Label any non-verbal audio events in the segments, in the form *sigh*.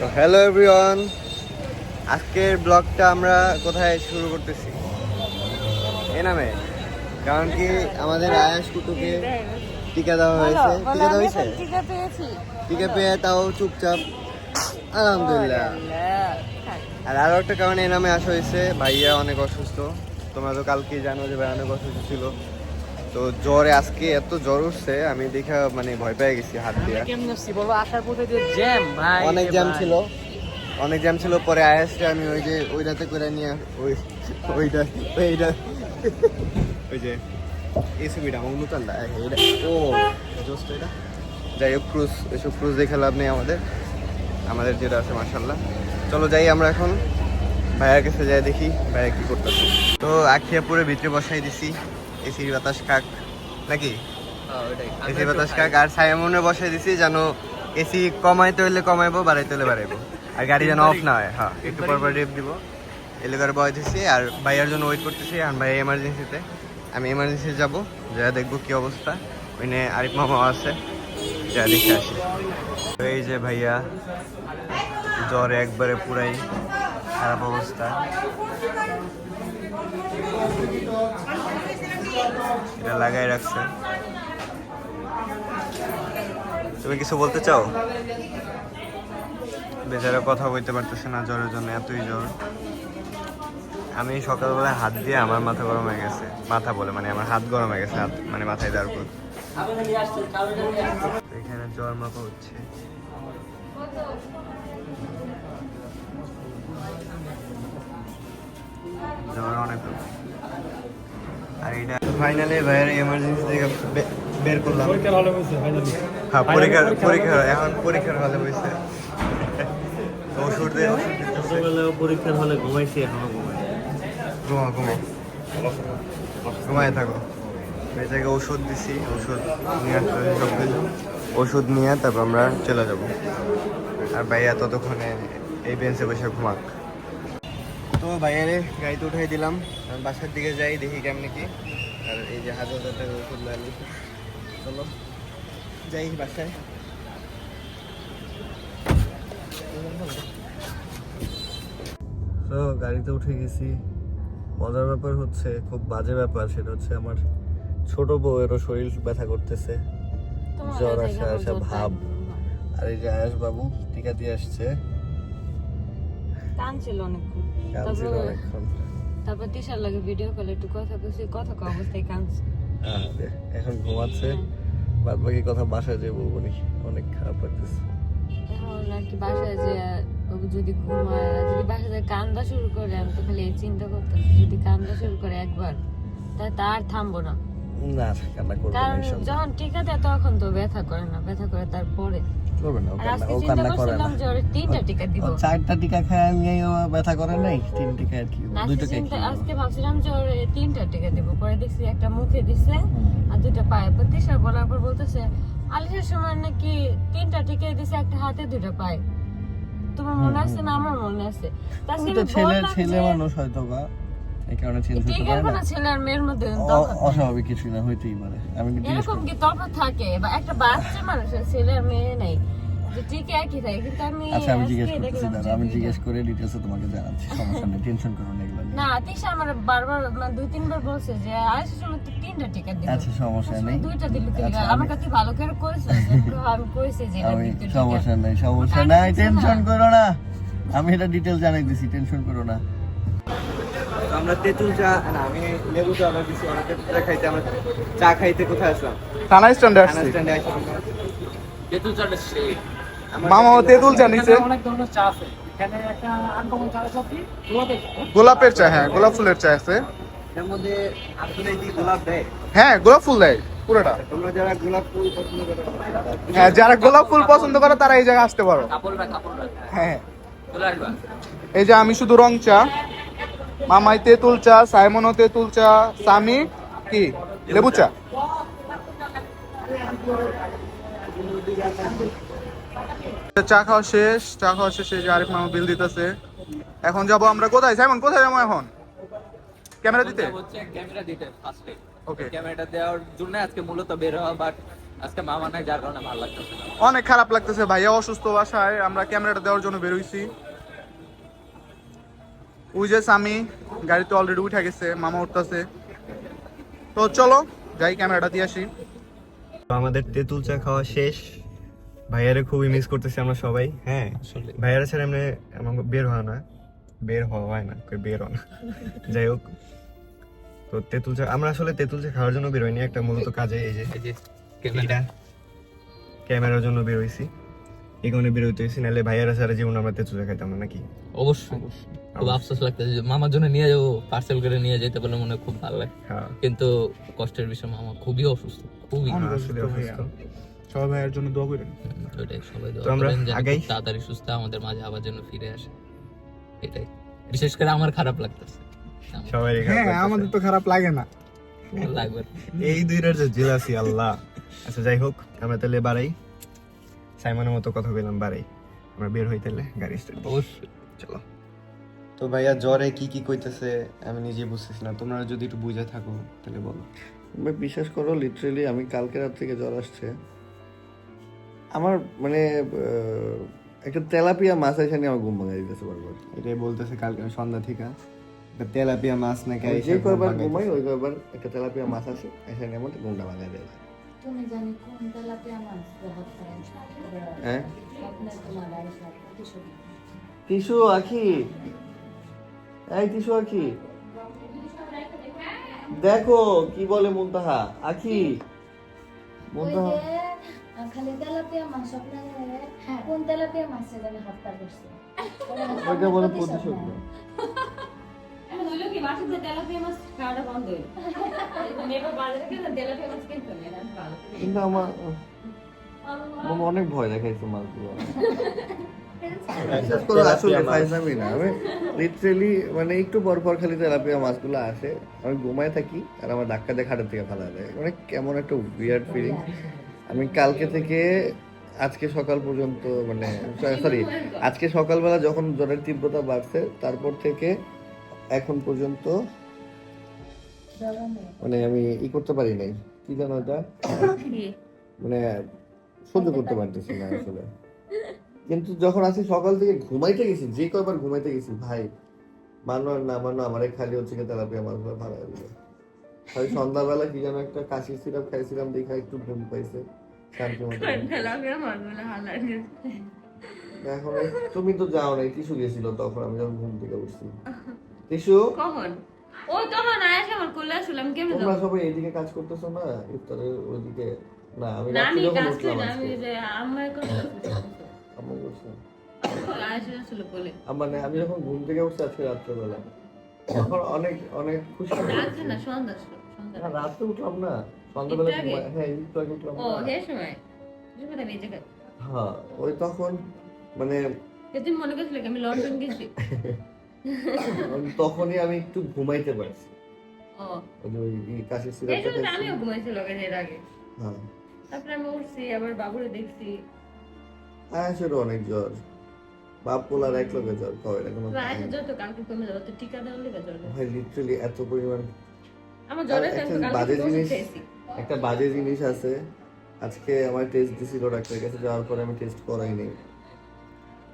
তো hello everyone আজকের ব্লগটা আমরা কোথায় শুরু করতেছি? এ নামে। কারণ কি আমাদের আয়াস কুটুকে টিকা দেওয়া হয়েছে। টিকা দেওয়া হয়েছে টিকা পেয়ে তাও চুপচাপ। আলহামদুলিল্লাহ। আর আরও একটা কারণে এ নামে আসা হয়েছে ভাইয়া অনেক অসুস্থ। তোমরা তো কালকে জানো যে ভাই অনেক অসুস্থ ছিল। তো জ্বরে আজকে এত জ্বর উঠছে আমি দেখা মানে ভয় পেয়ে গেছি হাত দিয়ে। বলব আসার পথে যে জ্যাম ভাই অনেক জ্যাম ছিল। অনেক জ্যাম ছিল পরে আয়াসটা আমি ওই যে ওই রাতে করে নিয়ে ওই ওইটা ওইটা। ওই যে নতুন দা এইটা ও জাস্ট এটা। যাই হোক ক্রুজ এসব ক্রুজ দেখে লাভ নেই আমাদের। আমাদের যেটা আছে মার্শাল্লাহ চলো যাই আমরা এখন। ভাইয়ার কাছে যাই দেখি ভাইয়া কি করতেছে। তো আখিয়াপুরের ভিতরে বসাই দিছি। এসির বাতাস কাক নাকি? হ্যাঁ, এসি বাতাস কাক আর সাইমনে বসাই দিছি যেন এসি কমাইতে হইলে কমাইবো বাড়াইতে হলে বাড়াইবো। আর গাড়ি যেন অফ না হয় হ্যাঁ একটু পর পর রেপ দিব। এলাকার বয় দিছি আর ভাইয়ার জন্য ওয়েট করতেছি আর ভাই এমার্জেন্সিতে আমি এমার্জেন্সি যাব যা দেখব কি অবস্থা। ওইনে আরিফ মামা আছে যা দেখে আসি। তো এই যে ভাইয়া জ্বরে একবারে পুরাই খারাপ অবস্থা। এটা লাগাই রাখছে। তুমি কিছু বলতে চাও? বেচারা কথা বলতে পারতেছে না, জ্বরের জন্য এতই জ্বর। আমি সকালবেলা হাত দিয়ে আমার মাথা গরম হয়ে গেছে। মাথা বলে মানে আমার হাত গরম হয়ে গেছে, হাত মানে মাথায় দেওয়ার পর। এখানে জ্বর মাপা হচ্ছে। জ্বর অনেক আর এটা ফাইনালি ভাইয়ের এমার্জেন্সি থেকে বের করলাম। হ্যাঁ পরীক্ষার এখন পরীক্ষার হলে বসে ওষুধ পরীক্ষার হলে ঘুমাইছি এখনও ঘুমাই ঘুমা ঘুমা। ঘুমায় থাকো। ওষুধ দিছি ওষুধ নিয়ে আসতে সব কিছু ওষুধ নিয়ে তারপর আমরা চলে যাব। আর ভাইয়া ততক্ষণে এই বেঞ্চে বসে ঘুমাক। তো ভাইয়ারে গাড়িতে উঠাই দিলাম। আমি বাসার দিকে যাই দেখি কেমনি কি। আর এই যে হাজার হাজার টাকা ওষুধ লাগলি চলো যাই বাসায়। তো গাড়িতে উঠে গেছি। মজার ব্যাপার হচ্ছে খুব বাজে ব্যাপার সেটা হচ্ছে আমার ছোট বউয়েরও শরীর ব্যথা করতেছে। জ্বর আসা আসা ভাব। আর এই যে আয়াস বাবু টিকা দিয়ে আসছে। অনেকক্ষণ অনেকক্ষণ। তারপর তিশার লাগে ভিডিও কলে একটু কথা কইছি কথা কও অবস্থায় কাঁদছে। আর এখন ঘুমাচ্ছে। হ্যাঁ। বাদ বাকি কথা বাসায় যেয়ে বলব নি অনেক খারাপ লাগতেছে। এখন আর কি বাসায় যে যদি ঘুমায় যদি বাসায় যে কান্দা শুরু করে আমি তো খালি এই চিন্তা করতেছি যদি কান্দা শুরু করে একবার তা তার থামবো না। না কান্না করবে না কারণ ইনশাল্লাহ। যখন টিকা দেয় তখন তো ব্যথা করে না ব্যথা করে তারপরে। করবে না ও কান্না করে না। তিনটা টিকা দিব। চারটা টিকা খায় ও ব্যথা করে নাই তিন টিকা আর কি আজকে দুইটা কি আজকে ভাবছিলাম যে ওর তিনটা টিকা দিব পরে দেখছি একটা মুখে দিছে আর দুইটা পায়ে প্রতিষ্ঠা বলার পর বলতেছে আলিশের সময় নাকি তিনটা টিকা দিছে একটা হাতে দুইটা পায়ে? তোমার মনে আছে না আমার মনে আছে? তা ওই আজকে তো ছেলে ছেলে মানুষ হয়তো বা। এই কারণে চেঞ্জ হতে পারে না। ছেলে আর মেয়ের মধ্যে অস্বাভাবিক কিছু না হইতেই পারে। আমি এরকম কি তফাৎ থাকে? বা একটা বাচ্চা মানুষের ছেলে আর মেয়ে নাই আমি আচ্ছা আমি জিজ্ঞেস করতেছি দেখলাম আমি জিজ্ঞেস করে ডিটেলসে তোমাকে জানাচ্ছি সমস্যা নেই টেনশন করো না এগুলো না তিশা আমার বারবার মানে দুই তিনবার বলছে যে আয়ুষের সময় তো তিনটা টিকা দিল। আচ্ছা সমস্যা নেই। দুইটা দিল কি আচ্ছা, আমার কাছে ভালো করে কইছে? যে আমি কইছি যে আমি সমস্যা নেই সমস্যা নাই টেনশন করো না। আমি এটা ডিটেল জানাই দিছি টেনশন করো না। আমরা তেঁতুল চা না আমি লেবু চা অর্ডার দিছি চা খাইতে আমরা চা খাইতে কোথায় আসলাম? থানা স্ট্যান্ডে থানা আসছি স্ট্যান্ডে আসলাম। তেঁতুল চাটা সেই মামা ও তেঁতুল চা নিছে। অনেক ধরনের চা আছে। এখানে একটা আনকমন চা আছে গোলাপের গোলাপের চা হ্যাঁ গোলাপ ফুলের চা আছে। এর মধ্যে আসলে কি গোলাপ দেয়। হ্যাঁ গোলাপ ফুল দেয় পুরোটা। তোমরা যারা গোলাপ ফুল পছন্দ করো হ্যাঁ যারা গোলাপ ফুল পছন্দ করে তারা এই জায়গায় আসতে পারো। কাপড়রা কাপড়রা হ্যাঁ। এই যে আমি শুধু রং চা। মামাই তেঁতুল চা সাইমনও তেঁতুল চা সামি কি? লেবু চা চা খাওয়া শেষ চা খাওয়া শেষ যে আরিফ মামা বিল দিতেছে। এখন যাব আমরা কোথায়? সাইমন কোথায় যাব এখন? ক্যামেরা দিতে? ক্যামেরা দিতে ফার্স্টে ওকে ক্যামেরাটা দেওয়ার জন্য আজকে মূলত বের হওয়া বাট আজকে মামা নাই যার কারণে ভালো লাগতেছে অনেক খারাপ লাগতেছে ভাইয়া অসুস্থ বাসায়। আমরা ক্যামেরাটা দেওয়ার জন্য বেরোইছি ওই যে স্বামী গাড়িতে অলরেডি উঠে গেছে মামা উঠতেছে। তো চলো যাই ক্যামেরাটা দিয়ে আসি। তো আমাদের তেঁতুল চা খাওয়া শেষ। ভাইয়ারে খুবই মিস করতেছি আমরা সবাই হ্যাঁ? ভাইয়ারা ছাড়া এমনি আমার বের হয় না। বের হওয়া হয় না কই বের হয় না। *laughs* যাই হোক। তো তেঁতুল চা আমরা আসলে তেঁতুল চা খাওয়ার জন্য বেরোয়নি একটা মূলত কাজে এই যে ক্যামেরার জন্য বেরোইছি বেরোইতে হয়েছি নাহলে ভাইয়ারা ছাড়া জীবন আমরা তেঁতুল খাইতাম না নাকি? অবশ্যই। খুব আফসোস লাগতেছে যে মামার জন্য নিয়ে যাব পার্সেল করে নিয়ে যেতে পারলে মনে খুব ভালো লাগে। হ্যাঁ। কিন্তু কষ্টের বিষয় মামা খুবই অসুস্থ খুবই। অসুস্থ সবাই ভাইয়ের জন্য দোয়া করেন। ওটাই সবাই দোয়া করেন যেন তাড়াতাড়ি সুস্থ আমাদের মাঝে আবার যেন ফিরে আসে। এটাই। বিশেষ করে আমার খারাপ লাগতেছে। সবাই হ্যাঁ আমাদের তো খারাপ লাগে না। লাগবে এই দুইটার যে জেলাসি আল্লাহ। আচ্ছা যাই হোক আমরা তাহলে বাড়াই। সাইমনের মতো কথা বললাম বাড়াই। আমরা বের হই তাহলে গাড়ি স্টার্ট অবশ্যই। চলো। তো ভাইয়া জ্বরে কি কি কইতেছে আমি নিজে বুঝতেছি না। তোমরা যদি একটু বুঝে থাকো তাহলে বলো। ভাই বিশ্বাস করো লিটারেলি আমি কালকে রাত থেকে জ্বর আসছে। আমার মানে আহ, একটা তেলাপিয়া মাছ এসে নিয়ে আমার ঘুম ভাঙাই দিতেছে বারবার। এটাই বলতেছে কালকে সন্ধ্যা থেকে। একটা তেলাপিয়া মাছ নাকি যে কয়বার ঘুমাই ওই কয়বার একটা তেলাপিয়া মাছ আসে এসে নিয়ে আমার ঘুমটা ভাঙাই দেয়। তুমি জানি কোন মাছ ব্যবহার হ্যাঁ? টিসু আখি। এই টিসু আখি। দেখো কি বলে মুনতাহা? আখি। মুনতাহা। খালি তেলাপিয়া মাছ আপনার কোন তেলাপিয়া মাছে জানি হত্যা করছে? ওইটা বলে প্রতিশোধ *laughs* হইল কি বাসাতে তেলাপিয়া মাছ খাওয়াটা বন্ধ হইল এবার বাজারে গেলে তেলাপিয়া মাছ কিনতে না ভালো কিন্তু আমার আমার অনেক ভয় দেখাইছে মাছগুলো। বিশ্বাস করো আসলে ফাইজলামি না আমি লিটারেলি মানে একটু পর পর খালি তেলাপিয়া মাছগুলো আসে আমি ঘুমায় থাকি আর আমার ধাক্কা দিয়ে খাটের থেকে ফেলা যায়। মানে কেমন একটা উইয়ার্ড ফিলিং আমি কালকে থেকে আজকে সকাল পর্যন্ত মানে সরি আজকে সকালবেলা যখন জ্বরের তীব্রতা বাড়ছে তারপর থেকে এখন পর্যন্ত মানে আমি ই করতে পারি নাই। কি জানো এটা? মানে সহ্য করতে পারতেছি না আসলে। কিন্তু যখন আসি সকাল থেকে ঘুমাইতে গেছি যে কয়বার ঘুমাইতে গেছি ভাই মানো না মানো আমারে খালি হচ্ছে কি তেলাপিয়া মাছগুলো ভালো দিল। খালি সন্ধ্যাবেলা কি যেন একটা কাশি সিরাপ খাইছিলাম দেখা একটু ঘুম পাইছে। শান্তি মতো এখন তুমি তো যাও নাই কিছু গেছিল তখন আমি যখন ঘুম থেকে উঠছি। কখন? ও তখন আয়াসে আমার কোলে আসলাম কেমন তোমরা সবাই এইদিকে কাজ করতেছো না? ইফতারের ওইদিকে? না আমি না আমি রাত্রে কাজ করি না, আমি যে করছে আয়াসে আসলে কোলে। মানে আমি যখন ঘুম থেকে উঠছি আজকে রাত্রেবেলা তখন অনেক অনেক খুশি রাত্রে না সন্ধ্যা সন্ধ্যা রাত্রে উঠলাম না সন্ধ্যাবেলা হ্যাঁ একটু আগে উঠলাম ও সময়? হ্যাঁ ওই তখন মানে তুমি মনে করছিলে আমি লন্ডন গেছি? *laughs* তখনই আমি একটু ঘুমাইতে পারছি। এর আগে। হ্যাঁ। তারপরে আমি উঠছি আবার বাবুরে দেখছি। আয়াসেরও অনেক জ্বর। বাপ পোলার এক লোকের জ্বর কবে না কোনো আয়াসে যত কালকে কমে যাবে তো টিকা দেওয়ার লেগে জ্বর। ভাই লিটারালি এত পরিমাণ আমার একটা বাজে জিনিস একটা বাজে জিনিস আছে। আজকে আমার টেস্ট দিছিল ডাক্তারের কাছে যাওয়ার পরে আমি টেস্ট করাই নেই।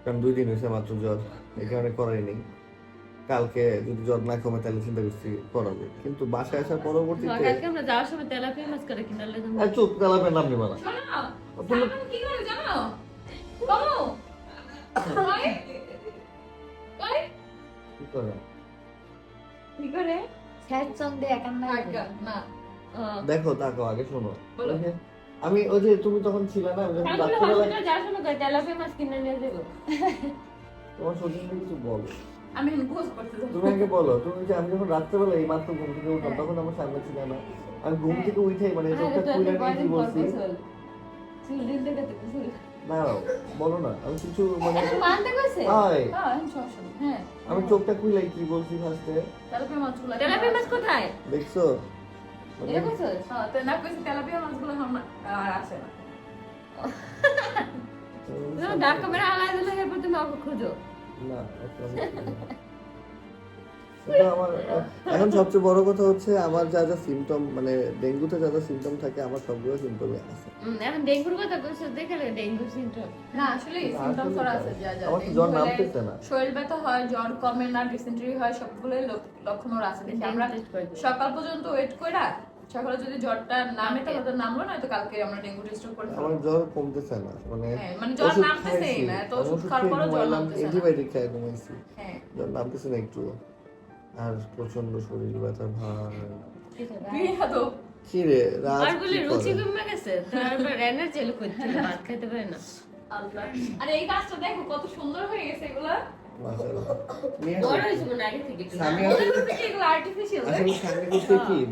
কারণ দুই দিন হয়েছে মাত্র জ্বর এই কারণে করাই নেই। কালকে যদি জ্বর না কমে তাহলে চিন্তা করছি করাবো কিন্তু বাসায় আসার পরবর্তীতে কালকে আমরা যাওয়ার সময় তেলাপিয়া মাছ করে কিনে লেগে আর চুপ কালাপের নাম নেবা না। সারাক্ষণ কি করে জানো? কমো। কই? কই? কি করে? কি করে? স্যাড সং দিয়ে কান্না না। দেখো তাকো আগে শোনো। বলো। আমি ওই যে তুমি তখন ছিলে না আমি রাত্রিবেলা যাওয়ার সময় তেলাপিয়া মাছ কিনে নিয়ে যাব? তোমার শরীর কিছু বলো। আমি খোঁজ করতে তুমি আগে বলো তুমি যে আমি যখন রাত্রেবেলা এই মাত্র ঘুম থেকে উঠলাম তখন আমার সামনে ছিল না। আমি ঘুম থেকে উঠেই মানে চোখটা খুলে নিয়ে কি বলছি। দাঁড়াও বলো না আমি কিছু মানে মানতে কইছে? আয় হ্যাঁ আমি চোখটা খুলে কি বলছি ফার্স্টে তেলাপিয়া মাছগুলো তেলাপিয়া মাছ কোথায়? দেখছ? মানে এটা কইছস হ্যাঁ তো না কইছে তেলাপিয়া মাছগুলো আর আসে না। ডাক ক্যামেরা আলাই দিলে এরপর তুমি আমাকে খুঁজো। না *laughs* আমার এখন সবচেয়ে বড় কথা হচ্ছে আমার যা যা সিমটম মানে ডেঙ্গুতে যা যা সিমটম থাকে আমার সবগুলো সিমটমই আছে। এখন ডেঙ্গুর কথা কইছো দেখালে ডেঙ্গু সিমটম না আসলে সিমটমস ওর আছে যা যা। আমার জ্বর নামতেছে না। শরীর ব্যথা হয় জ্বর কমে না ডিসেন্ট্রি হয় সবগুলোই লক- লক্ষণ ওর আছে। দেখি আমরা সকাল পর্যন্ত ওয়েট কইরা সকালে যদি জ্বরটা নামে তাহলে তো নামলো না তো কালকে আমরা ডেঙ্গু টেস্ট করে আমার জ্বর কমতেছে না মানে হ্যাঁ, মানে জ্বর ওষুধ না, এত ওষুধ ওষুধ খাওয়ার খেয়ে জ্বর নামতেছে অ্যান্টিবায়োটিক খাই ঘুমাইছি। হ্যাঁ। জ্বর নামতেছে না একটু আর প্রচণ্ড শরীর ব্যথা ভাই কি রে রাত আর রুচি কমে গেছে? তারপর এনার্জি এলো ভাত খেতে পারে না। আল্লাহ। আরে এই গাছটা দেখো কত সুন্দর হয়ে গেছে এগুলা।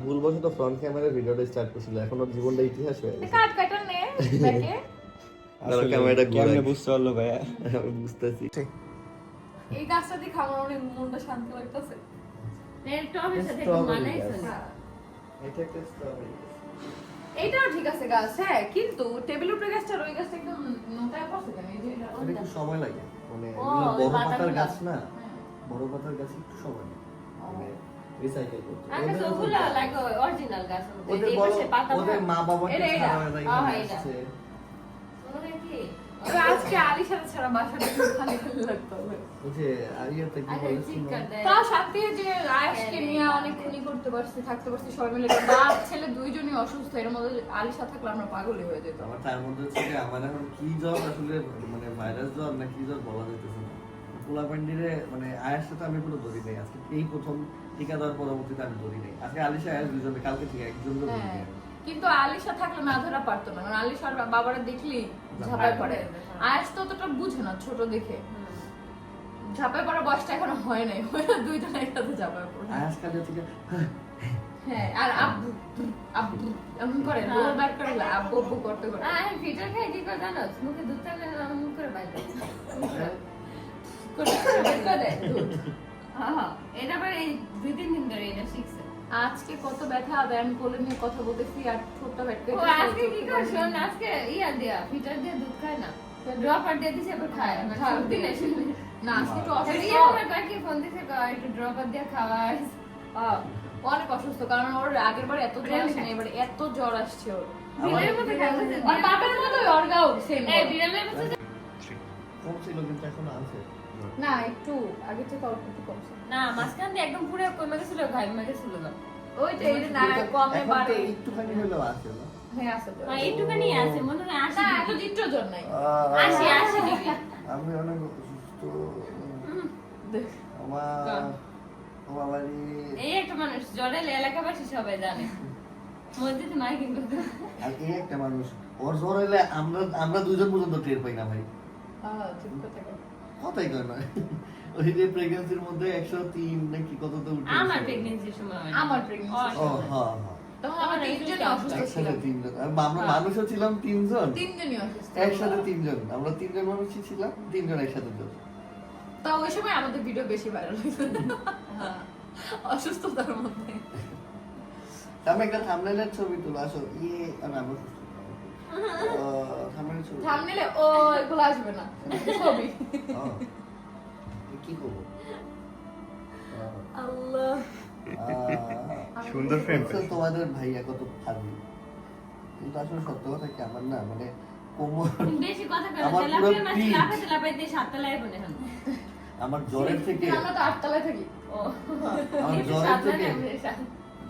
ভুলবশত ফ্রন্ট ক্যামেরা ভিডিওটা স্টার্ট করছিল। এখন ওর জীবনটা ইতিহাস হয়ে গেছে কাট কাটা নে দেখে। দাঁড়া, ক্যামেরাটা ঘুরাই। বুঝতে পারল ভাইয়া? আমি বুঝতেছি। এই গাছটা দিয়ে খাওয়ার অনেক মনটা শান্তি লাগতেছে। এইটাও ঠিক আছে গাছ হ্যাঁ কিন্তু টেবিল উপরে গাছটা আর ওই গাছটা একদম নোটায় পড়ছে কেন? এই যে এটা- এটা একটু সময় লাগে। মানে বড় পাতার গাছ। না? বড় পাতার গাছ একটু সময় লাগে মানে রিসাইকেল করতে। ওগুলো লাইক অরিজিনাল গাছ ওদের বড় পাশে পাতা ওদের মা বাবা এটা। আসছে। ওরা কি? আজকে আলির সাথে ছাড়া বাসাটা খালি খালি লাগতো ওই যে আরিয়াতে কি আগে বলে। চিৎকার দেয় তাও সাথে যে আয়েশকে নিয়ে অনেকক্ষণই করতে পারছি থাকতে পারছি সবাই মিলে বাপ ছেলে দুইজনই অসুস্থ এর মধ্যে আলিশা থাকলে আমরা পাগলই হয়ে যেতাম। আমার তার মধ্যে হচ্ছে যে আমার এখন কি জ্বর আসলে মানে ভাইরাস জ্বর না কি জ্বর বলা যাইতেছে না। পোলা প্যান্ডিরে মানে আয়ের সাথে আমি কোনো ধরি নাই। আজকে এই প্রথম টিকা দেওয়ার পরবর্তীতে আমি ধরি নাই। আজকে আলিশা আয়ের দুজনে কালকে ঠিক একজন ধরি নাই। হ্যাঁ। কিন্তু আলিশা থাকলে না ধরা পারতো না। কারণ আলিশার বাবারা দেখলি ঝাঁপায় পড়ে। আয়েশ তো অতটা বুঝে না ছোট দেখে। ঝাঁপায় পড়া বয়সটা এখনও হয় নাই। *laughs* দুইজন একসাথে ঝাঁপায় পড়ে। আয়াস কাজে থেকে হ্যাঁ আর আব্বু আব্বু এমন করে দৌড় ব্যাক করে আব্বু আব্বু করতে করতে। আহ ফিটার খাই কি করে জানো? মুখে দুধ থাকলে না মুখ করে বাইরে করে। করে দেয় দুধ। হ্যাঁ। এটা আবার এই দুই তিন দিন ধরে এটা শিখছে। আজকে কত ব্যথা আমি কোলে নিয়ে কথা বলতেছি আর ছোট্ট ব্যাটকে ও আজকে কি করে শোন আজকে ইয়া দিয়া ফিটার দিয়ে দুধ খায় না। ড্রপার দিয়ে দিছে আবার খায়। না খায়। সব না আজকে আরে অসুস্থ। ইয়া আমার কাকি ফোন দিছে একটু ড্রপার দিয়ে খাওয়াই আহ, ও অনেক অসুস্থ কারণ ওর আগের বার এত জ্বর আসে না এবার এত জ্বর আসছে ওর। বিড়ালের মতো খাইছে আর বাপের মতোই ওর গাও সেম এই বিড়ালের মতো কম ছিল কিন্তু এখন আছে। না একটু আগে থেকে অল্প একটু কমছে না মাঝখান দিয়ে একদম পুরো কমে গেছিল গেছিল না। ওই তো এই না কমে বাড়ে একটুখানি হলেও আছে না? হ্যাঁ আছে জ্বর। হ্যাঁ এইটুখানি আছে মনে হয় আসে না এত চিত্র জ্বর নাই। আসে আসে আমি অনেক অসুস্থ। আমার আমার বাড়ি এই একটা মানুষ এলাকাবাসী সবাই জানে। মসজিদে মাইকিং করতে আর এই একটা মানুষ ওর হলে আমরা আমরা দুজন পর্যন্ত টের পাই না ভাই। কথাই কয় না। *laughs* ওই যে প্রেগন্যান্সির মধ্যে একশো তিন নাকি কত তো উঠে আমার গেছিল। প্রেগনেন্সির সময় আমার pregnancy ও হ্যাঁ হ্যাঁ। তখন আমরা তিনজনই অসুস্থ একসাথে ছিলাম তিনজন। আর আমরা মানুষও ছিলাম তিনজন? তিনজনই অসুস্থ। একসাথে তিনজন। আমরা তিনজন মানুষই ছিলাম তিনজন একসাথে জ্বর। তা ওই সময় আমাদের ভিডিও বেশি ভাইরাল হ্যাঁ। *laughs* অসুস্থতার মধ্যে। আমি একটা থামনেলের ছবি তুলে আসো ইয়ে আর আমি অসুস্থ। থামনেলে ও এগুলো আসবে না। ছবি। কি করব? আল্লাহ। *laughs* সুন্দর frame তোমাদের ভাইয়া কত ফাজি কিন্তু আসলে সত্য কথা কি আমার না মানে কোমর বেশি কথা আমার জ্বরের থেকে আমরা তো আটতলায় থাকি। ও। আমার জ্বরের থেকে।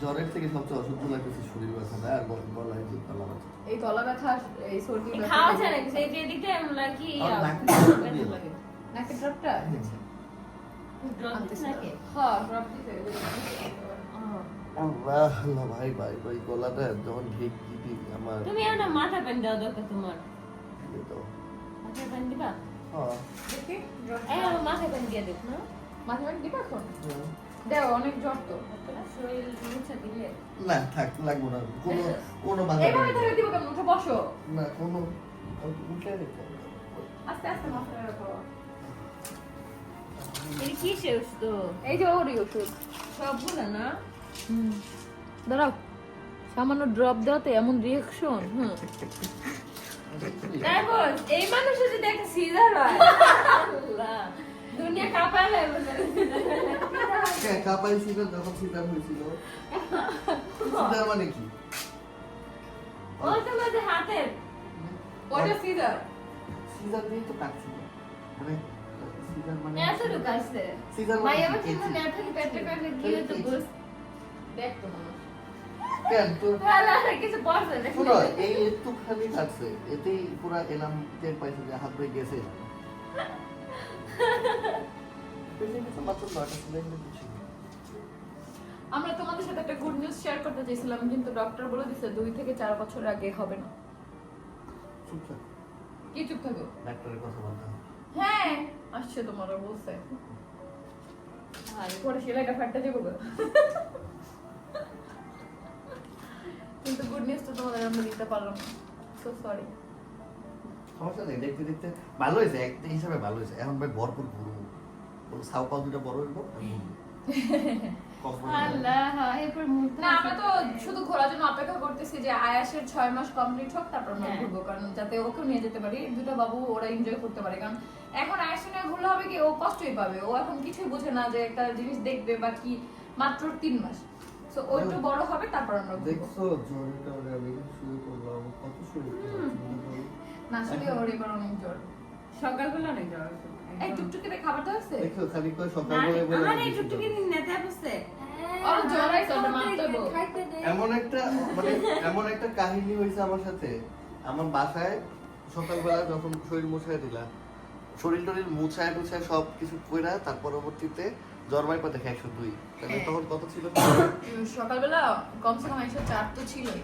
জ্বরের থেকে সবচেয়ে অসহ্য লাগতেছে শরীর ব্যথাটা আর গল- গলায় গলা ব্যথা। এই গলা ব্যথা এই সর্দি ব্যথা খাওয়া যায় না সেই যে এমন লাগে কি আমার নাকে ব্যথা ড্রপটা ড্রপ দিস নাকি? হ্যাঁ ড্রপ দিতে আল্লাহ আল্লাহ ভাই ভাই ভাই গলাটা যখন ঢেক দিবি আমার তুমি একটা মাথা প্যান দেওয়া দরকার তোমার। তো মাথা প্যান দিবা? হ্যাঁ। দেখি এই মাথা প্যান দিয়ে দেখ না মাঝে মাঝে দিবা এখন? হ্যাঁ। দেও অনেক জ্বর তো। শরীর মুছা দিলে। না থাক লাগবো না। কোনো কোনো বাধা এইভাবে ধরে দিব কেন? উঠে বসো। না কোনো উঠে আস্তে আস্তে মাথা রাখো এটা কি শেষ তো এই যে ওরই ওষুধ। সবগুলো না? দাঁড়াও। সামান্য ড্রপ দেওয়াতে এমন রিয়াকশন হুম। তারপর এই মানুষ যদি একটা সিজার হয় *laughs* দুনিয়া কাঁপালে হ্যাঁ কাঁপাইছিল যখন সিজার হয়েছিল। সিজার মানে কি? ওই তো বলছে হাতের। ওটা সিজার সিজার দিয়ে তো কাটছিল। মানে সিজার মানে এত ঢুকাইছে সিজার মানে আবার কিন্তু নেট পেটে পেটে গিয়ে তো বুঝ দেখ তো মানুষ কেন? তোর কিছু বলছে না। শোনো এই একটুখানি থাকছে এতেই পুরা এলাম টের পাইছে যে হাত গেছে। আমরা তোমাদের সাথে একটা গুড নিউজ শেয়ার করতে চাইছিলাম কিন্তু ডক্টর বলে দিছে দুই থেকে চার বছর আগে হবে না। কি চুপ থাকো? ডাক্তারের কথা বলতে হ্যাঁ আসছে তোমারও বলছে। আর পরে সেলাইটা ফাটতে যাব। কিন্তু গুড নিউজ তো তোমাদের আমরা দিতে পারলাম সো সরি সমস্যা নেই দেখতে দেখতে ভালো হয়েছে এক হিসাবে ভালো হয়েছে। এখন ভাই ভরপুর ঘুরু ওর সাউ পাউ দুটো বড় হইব? কম *laughs* করে যাবে। আল্লাহ এরপর মুখ না আমরা তো শুধু ঘোরার জন্য অপেক্ষা করতেছি যে আয়াসের ছয় মাস কমপ্লিট হোক তারপর আমরা হ্যাঁ। ঘুরবো। কারণ যাতে ওকেও নিয়ে যেতে পারি দুটো বাবু ওরা এনজয় করতে পারে। কারণ এখন আয়াসের নিয়ে ঘুরলে হবে কি ও কষ্টই পাবে। ও এখন কিছুই বোঝে না যে একটা জিনিস দেখবে বা কি মাত্র তিন মাস। তো ও একটু বড় হবে তারপর আমরা ঘুরবো। দেখছ জোরটা আমি শুরু করলাম। কত শুরু করলাম ওর এবার অনেক জ্বর। সকালবেলা অনেক জ্বর এই টুকটুকিতে খাবার দেওয়া আছে দেখছ খালি করে সকাল বলে বলে আমার এই টুকটুকি নেতা বসছে ওর জ্বর আইছে, ওটা মারতে হইবো। খাইতে দে। এমন একটা মানে এমন একটা কাহিনী হয়েছে আমার সাথে। আমার বাসায় সকালবেলা যখন শরীর মুছায় দিলা শরীর টরির মুছায় টুছায় সব কিছু কইরা তার পরবর্তীতে জ্বর বাইপা দেখে একশো দুই। তাহলে হ্যাঁ। তখন কত ছিল? সকালবেলা কমসে কম একশো চার তো ছিলই।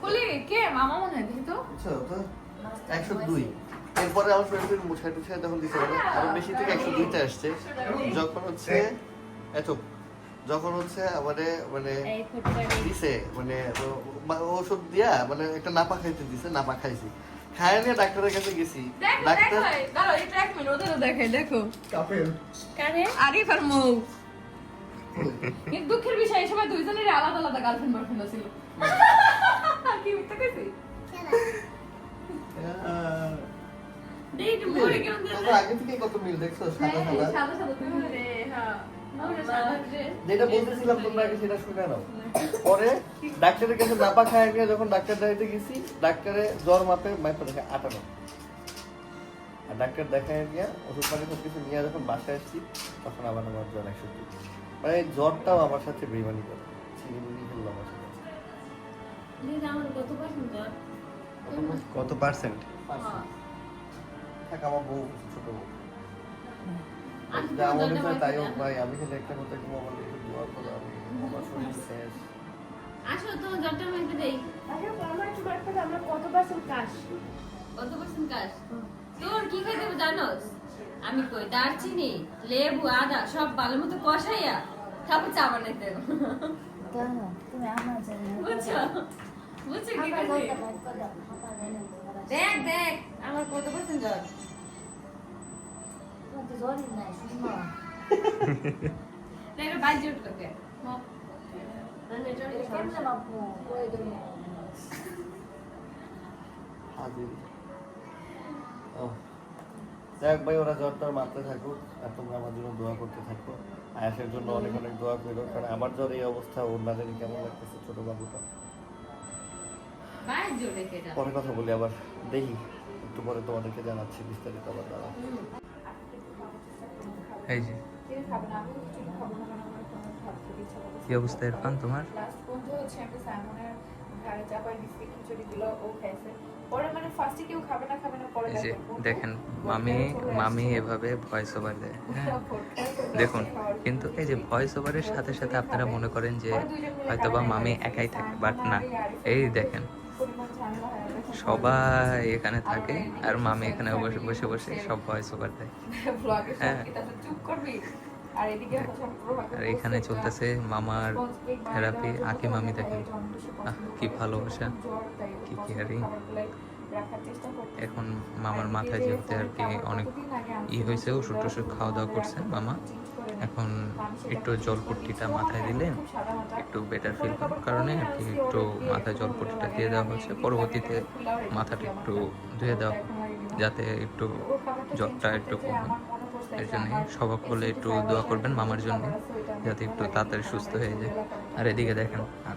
খুলি কে? মামা মনে হয় দেখি তো। তো একশো দুই। এরপরে আমার শরীর মুছায় টুছায় তখন দিতে পারে আরও বেশি থেকে একশো দুইতে আসছে। যখন হচ্ছে এত যখন হচ্ছে আমাদের মানে দিছে মানে ওষুধ দিয়া মানে একটা নাপা খাইতে দিছে নাপা খাইছি। খায় নিয়ে ডাক্তারের কাছে গেছি। ডাক্তার দাঁড়াও এটা এক মিনিট ওদেরও দেখাই দেখো। কাপেল কারে আরিফ আর মুখ কিন্তু দুঃখের বিষয় এই সময় দুইজনেরই আলাদা আলাদা গার্লফ্রেন্ড বয়ফ্রেন্ড ছিল কি মিথ্যা কইছি? আগে থেকে কত মিল দেখছ সাদা সাদা। হ্যাঁ dress। যেটা বলতেছিলাম তোমরা আগে সেটা শুনে নাও। পরে ডাক্তারের কাছে নাপা খায় নিয়ে যখন ডাক্তার দাঁড়িয়ে গেছি ডাক্তারে জ্বর মাপে মাপে দেখে আটানো। আর ডাক্তার দেখায় নিয়ে ওষুধ পানি সব কিছু নিয়ে যখন বাসায় আসছি তখন আবার আমার জ্বর একশো দুই। মানে জ্বরটাও আমার সাথে বেমানি করে। খেললো আমার সাথে। আমার কত পার্সেন্ট জ্বর কত পার্সেন্ট থাক আমার বউ ছোট বউ। আমি যা মনে হয় তাই হোক ভাই আমি খেলে একটা কথা কি আমার একটু দোয়া করো আমি আমার শরীর শেষ আসো তোমার জ্বরটা মাইকে দেই। আমার একটু বাড়তে আমরা কত পার্সেন্ট কাশ? কত পার্সেন্ট কাজ তোর কি খাইতে হবে জানোস আমি কই দারচিনি লেবু আদা সব ভালো মতো কষাইয়া তারপর চা বানাইতে। হবে। তুমি আমার জন্য বুঝছ? বুঝছ কি দেখ আমার কত জ্বর? জ্বরই নাই না উঠল কে? যাক ভাই ওরা জ্বরটার মারতে থাকুক আর তোমরা আমার জন্য দোয়া করতে থাকো। আয়াসের জন্য অনেক অনেক দোয়া করো কারণ আমার জ্বর এই অবস্থা ওর না জানি কেমন লাগতেছে ছোট বাবুটা পরে কথা বলি আবার দেখি। একটু পরে তোমাদেরকে জানাচ্ছি বিস্তারিত আবার দাঁড়া এই যে। কি অবস্থা ইরফান তোমার? মানে ফার্স্টে কেউ খাবে না খাবে না পরে এই যে দেখো, দেখেন মামি মামি এভাবে ভয়েস ওভার দেয় হ্যাঁ? দেখুন কিন্তু এই যে ভয়েস ওভারের সাথে সাথে আপনারা মনে করেন যে হয়তো বা মামি একাই থাকে বাট না। এই দেখেন সবাই এখানে থাকে আর মামি এখানে বসে বসে বসে সব ভয়েস ওভার দেয় হ্যাঁ। আর এখানে চলতেছে মামার থেরাপি আকি মামি পছন্দ কি ভালোবাসা কি করতেছি। এখন মামার মাথায় যেহেতু আর কি অনেক ই হয়েছে ওষুধ টষুধ খাওয়া দাওয়া করছে মামা। এখন একটু জলপট্টিটা মাথায় দিলে। একটু বেটার ফিল করার কারণে আর কি একটু মাথায় জলপট্টিটা দিয়ে দেওয়া হচ্ছে পরবর্তীতে মাথাটা একটু ধুয়ে দেওয়া যাতে একটু জ্বরটা একটু কমে। এর জন্য সবাই বলে একটু দোয়া করবেন মামার জন্য, যাতে একটু তাড়াতাড়ি সুস্থ হয়ে যায়। আর এদিকে দেখেন, আর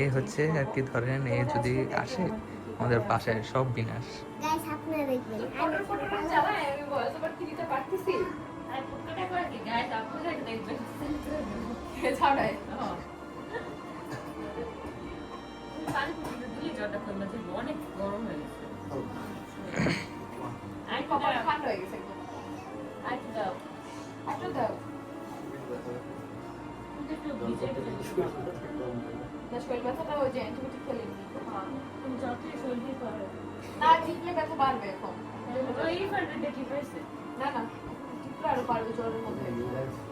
এই হচ্ছে আর কি ধরেন, এ যদি আসে, আমাদের বাসায় সব বিনাশ। ছাড়াই। অনেক গরম হয়ে গেছে ঠান্ডা হয়ে গেছে দাও। একটু দাও। শরীর ব্যথাটা ওই যে অ্যান্টিবায়োটিক খেলে নি। তুমি যতই শরীর না টিপলে ব্যথা বাড়বে এখন। ওই না না টিপলে আরও বাড়বে জ্বরের মধ্যে।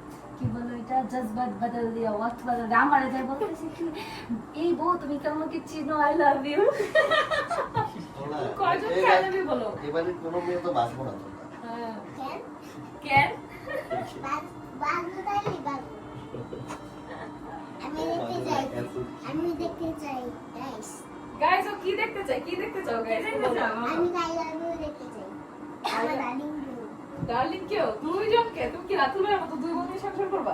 কি বলো এটা? জজবাত বদল দিয়া ওয়াক্ত বদল দিয়া। আমার যাই বলতেছি কি এই বউ তুমি কেমন কি চিনো? I love you I love you বলো? এবারে কোনো মেয়ে তো বাঁচবো না তোমরা। কেন? কেন? বাগ বাগ তাইলি বাগ আমি দেখতে চাই। আমি দেখতে চাই গাইস গাইস ও কি দেখতে চাই কি দেখতে চাও গাইস আমি আই লাভ ইউ দেখতে চাই। আমার ডার্লিং ডার্লিং কেও দুইজনকে তুমি কি রাতুলের মতো দুই বন্ধু সংসার করবা?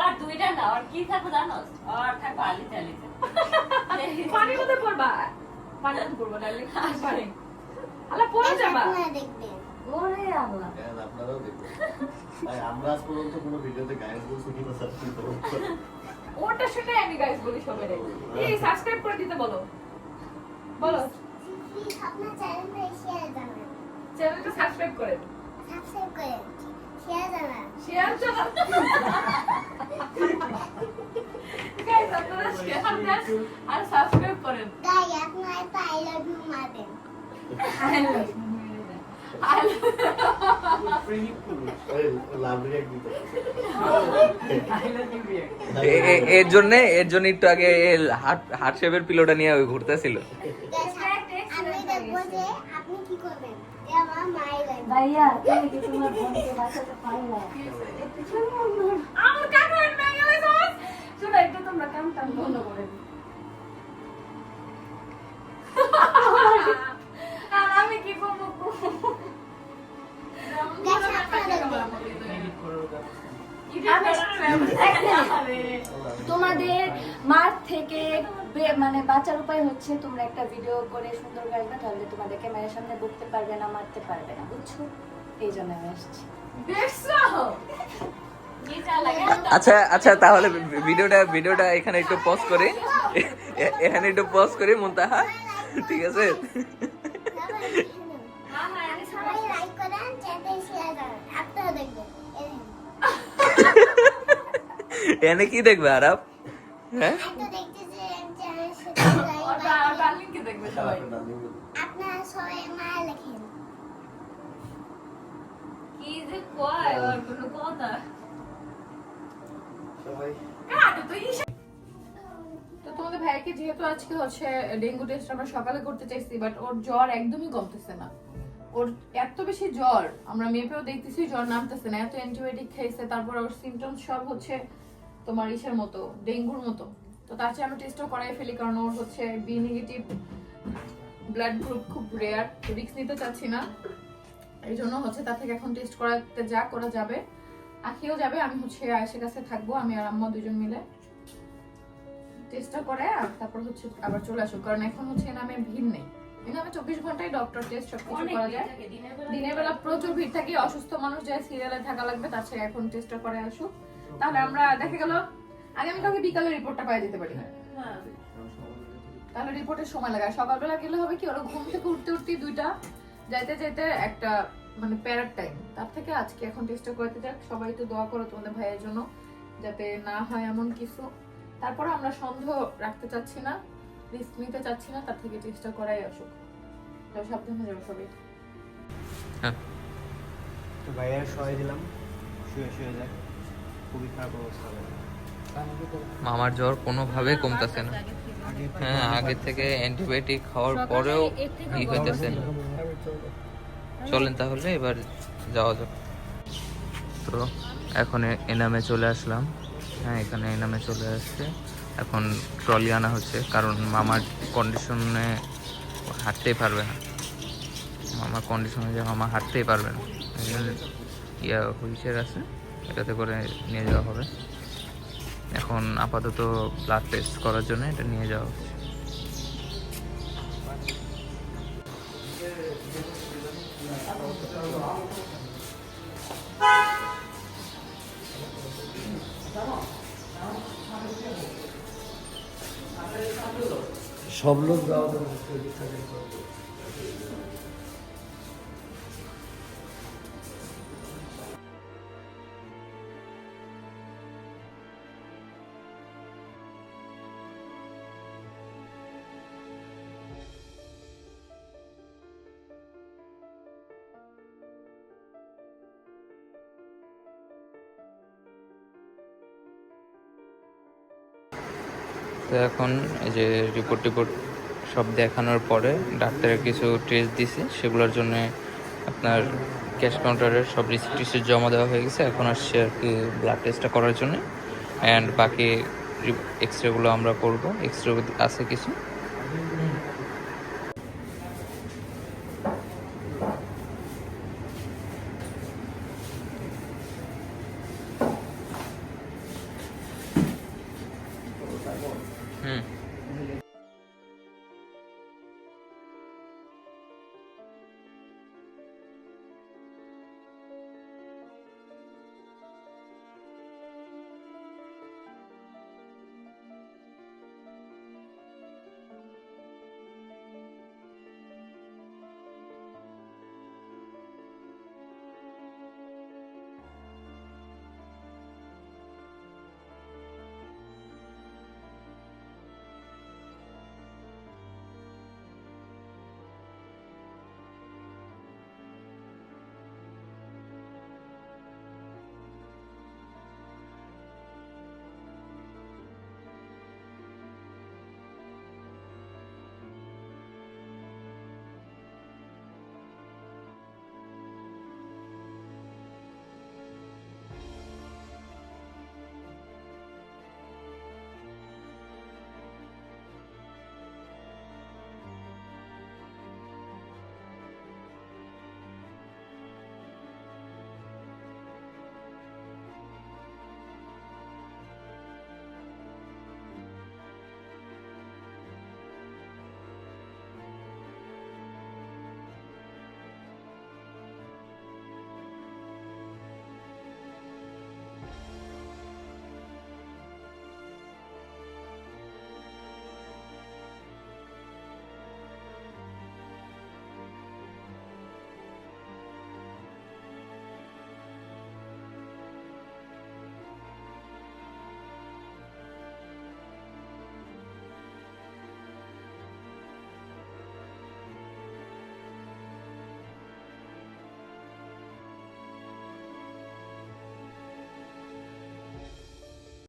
আর দুইটা না আর কি থাকো জানো? আর থাকো আলি চালিতে পানির মধ্যে পড়বা। পানির মধ্যে পড়বা ডার্লিং পানি। আলা পড়ে যাবা। আপনারা দেখবেন ওরে আল্লাহ। আপনারাও দেখবেন। আমরা আজ পর্যন্ত কোনো ভিডিওতে গায়েস বলছি কি করব ওটা সেটাই আমি গাইস বলি সবাই এই সাবস্ক্রাইব করে দিতে বলো। বলো। আপনার চ্যানেলটা শেয়ার জানান। চ্যানেলটা সাবস্ক্রাইব করেন সাবস্ক্রাইব করেন শেয়ার জানান। শেয়ার চালান গাইস আপনারা শেয়ার দেন আর সাবস্ক্রাইব করেন। গাই আপনার একটা আই লাভ ইউ মারেন লাভ রিয়াক্ট দিতে এ- এ- এর জন্য এর জন্য একটু আগে হার্ট হার্ট শেপের পিলোটা নিয়ে ঘুরতেছিল Guys, আমি দেখব যে আপনি কি করবেন যে আমার মায়ের লাইফ ভাইয়া তুমি কি তোমার বোনকে বাঁচাতে পারলা? একটু আমার। তোমরা কাম টাম বন্ধ করে। আর আমি কি করব? তোমাদের মার থেকে মানে বাঁচার উপায় হচ্ছে তোমরা একটা ভিডিও করে সুন্দর আসবে তাহলে তোমাদের ক্যামেরার সামনে বকতে পারবে না মারতে পারবে না বুঝছ? এই জন্য আমি আসছি। আচ্ছা আচ্ছা তাহলে ভিডিওটা ভিডিওটা এখানে একটু পজ করে। এখানে একটু পজ করে মুনতাহা। ঠিক আছে? কথা? সবাই। কাটে তো ইস তো তোমাদের ভাইকে যেহেতু আজকে হচ্ছে ডেঙ্গু টেস্ট আমরা সকালে করতে চাইছি বাট ওর জ্বর একদমই কমতেছে না। ওর এত বেশি জ্বর আমরা মেপেও দেখতেছি জ্বর নামতেছে না এত অ্যান্টিবায়োটিক খাইছে তারপর ওর সিমটমস সব হচ্ছে তোমার ইসের মতো ডেঙ্গুর মতো। তো তার চেয়ে আমি টেস্টও করাই ফেলি কারণ ওর হচ্ছে বি নেগেটিভ ব্লাড গ্রুপ খুব রেয়ার রিস্ক নিতে চাচ্ছি না। এই জন্য হচ্ছে তার থেকে এখন টেস্ট করাতে যা করা যাবে। আখিও যাবে আমি হচ্ছে আয়েশের কাছে থাকব আমি আর আম্মা দুজন মিলে। টেস্টটা করে আর তারপর হচ্ছে আবার চলে আসব কারণ এখন হচ্ছে নামে ভিড় নেই। এ নামে চব্বিশ ঘন্টায় ডক্টর টেস্ট সবকিছু করা যায়। দিনের বেলা প্রচুর ভিড় থাকে অসুস্থ মানুষ যায় সিরিয়ালে থাকা লাগবে চেয়ে এখন টেস্টটা করে আসুক। তাহলে আমরা দেখা গেল আগামীকালকে বিকালে রিপোর্টটা পাই যেতে পারি। হ্যাঁ। তাহলে রিপোর্টের সময় লাগে। সকালবেলা গেলে হবে কি ওরা ঘুম থেকে উঠতে উঠতে দুইটা যাইতে যাইতে একটা মানে প্যারার টাইম তার থেকে আজকে এখন টেস্টটা করতে যাক। সবাই তো দোয়া করো তোমাদের ভাইয়ের জন্য যাতে না হয় এমন কিছু। তারপরে আমরা সন্দেহ রাখতে চাচ্ছি না রিস্ক নিতে চাচ্ছি না তার থেকে চেষ্টা করাই আসুক। তো সাবধানে যাব সবাই। তো ভাইয়ার সহায় দিলাম। শুয়ে শুয়ে যাক। খুবই খারাপ অবস্থা মামার জ্বর কোনোভাবে কমতেছে না। হ্যাঁ আগে থেকে অ্যান্টিবায়োটিক খাওয়ার পরেও ই হইতেছে না। চলেন তাহলে এবার যাওয়া যাক। তো এখন এনামে চলে আসলাম। হ্যাঁ এখানে এনামে চলে আসছে। এখন ট্রলি আনা হচ্ছে কারণ মামার কন্ডিশনে হাঁটতেই পারবে না। মামার কন্ডিশনে যে মামা হাঁটতেই পারবে না। ইয়া হুইল চেয়ার আছে। এটাতে করে নিয়ে যাওয়া হবে। এখন আপাতত ব্লাড টেস্ট করার জন্য এটা নিয়ে যাওয়া হচ্ছে। সব লোক যাওয়া তো এখন এই যে রিপোর্ট টিপোর্ট সব দেখানোর পরে ডাক্তারের কিছু টেস্ট দিছে, সেগুলোর জন্য আপনার ক্যাশ কাউন্টারের সব রিসিপ্ট টিসিপ্ট জমা দেওয়া হয়ে গেছে। এখন আসছে আর কি ব্লাড টেস্টটা করার জন্য। অ্যান্ড বাকি এক্স রেগুলো আমরা করব। এক্স রে আছে কিছু।